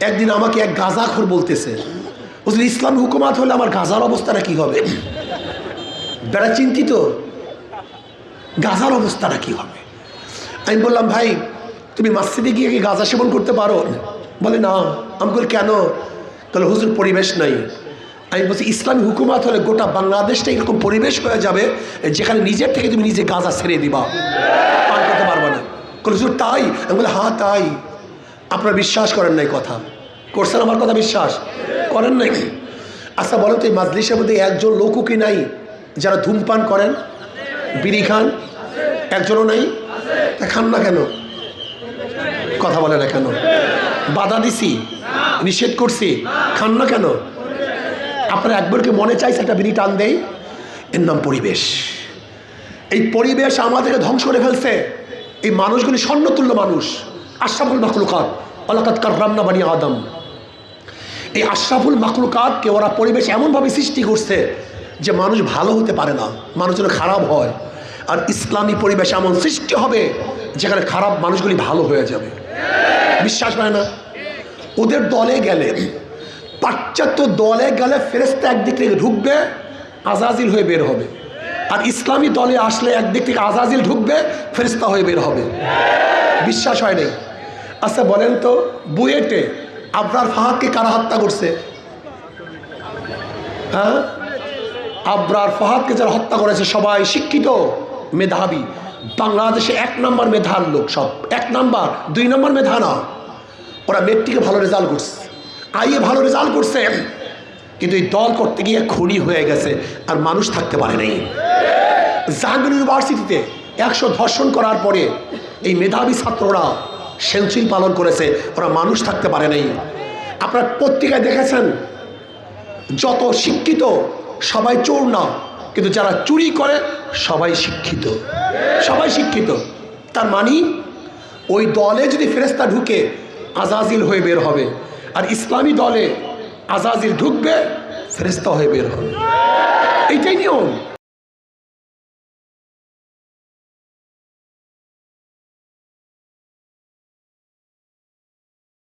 একদিন আমাকে এক গাজাখোর বলতেছে বুঝলি ইসলাম হুকুমাত হলে আমার গাঁজার অবস্থাটা কি হবে? বেড়া চিন্তিত, গাজার অবস্থাটা কি হবে? আমি বললাম, ভাই, তুমি মাসজিদে গিয়ে কি গাঁজা সেবন করতে পারো? বলে, না। আমি বলি, কেন? তাহলে, হুজুর, পরিবেশ নাই। আমি বলছি, ইসলামী হুকুমাত হলে গোটা বাংলাদেশটা এরকম পরিবেশ হয়ে যাবে যেখানে নিজের থেকে তুমি নিজে গাঁজা ছেড়ে দিবা। পান করতে পারবা না। হুজুর, তাই? আমি বলি হ্যাঁ তাই। আপনারা বিশ্বাস করেন নাই কথা। করছেন আমার কথা বিশ্বাস? করেন নাই? আচ্ছা বলো তো এই মাজলিসের মধ্যে একজন লোকও কি নাই যারা ধূমপান করেন? বিড়ি খান? একজনও নাই? তা খান না কেন? কথা বলে না কেন? বাধা দিছি? নিষেধ করছি? খান না কেন? আপনার একবার কি মনে চাইছে একটা বিড়ি টান দেই? এর নাম পরিবেশ। এই পরিবেশ আমাদেরকে ধ্বংস করে ফেলছে। এই মানুষগুলি স্বর্ণতুল্য মানুষ। আশরাফুল মাকলুকাত আলাকাত কার্রামনা বানি আদম। এই আশরাফুল মাকলুকাতকে ওরা পরিবেশ এমনভাবে সৃষ্টি করছে যে মানুষ ভালো হতে পারে না, মানুষ যেন খারাপ হয়। আর ইসলামী পরিবেশ এমন সৃষ্টি হবে যেখানে খারাপ মানুষগুলি ভালো হয়ে যাবে। বিশ্বাস হয় না? ওদের দলে গেলে, পাশ্চাত্য দলে গেলে ফেরেস্তা একদিক থেকে ঢুকবে, আজাজিল হয়ে বের হবে। আর ইসলামী দলে আসলে একদিক থেকে আজাজিল ঢুকবে ফেরিস্তা হয়ে বের হবে। বিশ্বাস হয় নাই। আচ্ছা বলেন তো, বুয়েটে আবরার ফাহাদকে কারা হত্যা করছে? হ্যাঁ? আবরার ফাহাদকে যারা হত্যা করেছে, সবাই শিক্ষিত, মেধাবী। বাংলাদেশে এক নম্বর মেধার লোক সব। এক নম্বর, দুই নম্বর মেধা না। ওরা মেট্রিকে ভালো রেজাল্ট করছে। আইয়ে ভালো রেজাল্ট করছে। কিন্তু এই দল করতে গিয়ে খুনি হয়ে গেছে আর মানুষ থাকতে পারে নাই। জাহাঙ্গীর ইউনিভার্সিটিতে একশো ধর্ষণ করার পরে এই মেধাবী ছাত্ররা সেঞ্চুরি পালন করেছে, ওরা মানুষ থাকতে পারে নাই। আপনার পত্রিকায় দেখেছেন, যত শিক্ষিত সবাই চোর না, কিন্তু যারা চুরি করে সবাই শিক্ষিত। সবাই শিক্ষিত। তার মানে ওই দলে যদি ফেরেস্তা ঢুকে আজাজিল হয়ে বের হবে, আর ইসলামী দলে আজাজিল ঢুকবে ফেরিস্তা হয়ে বের হবে।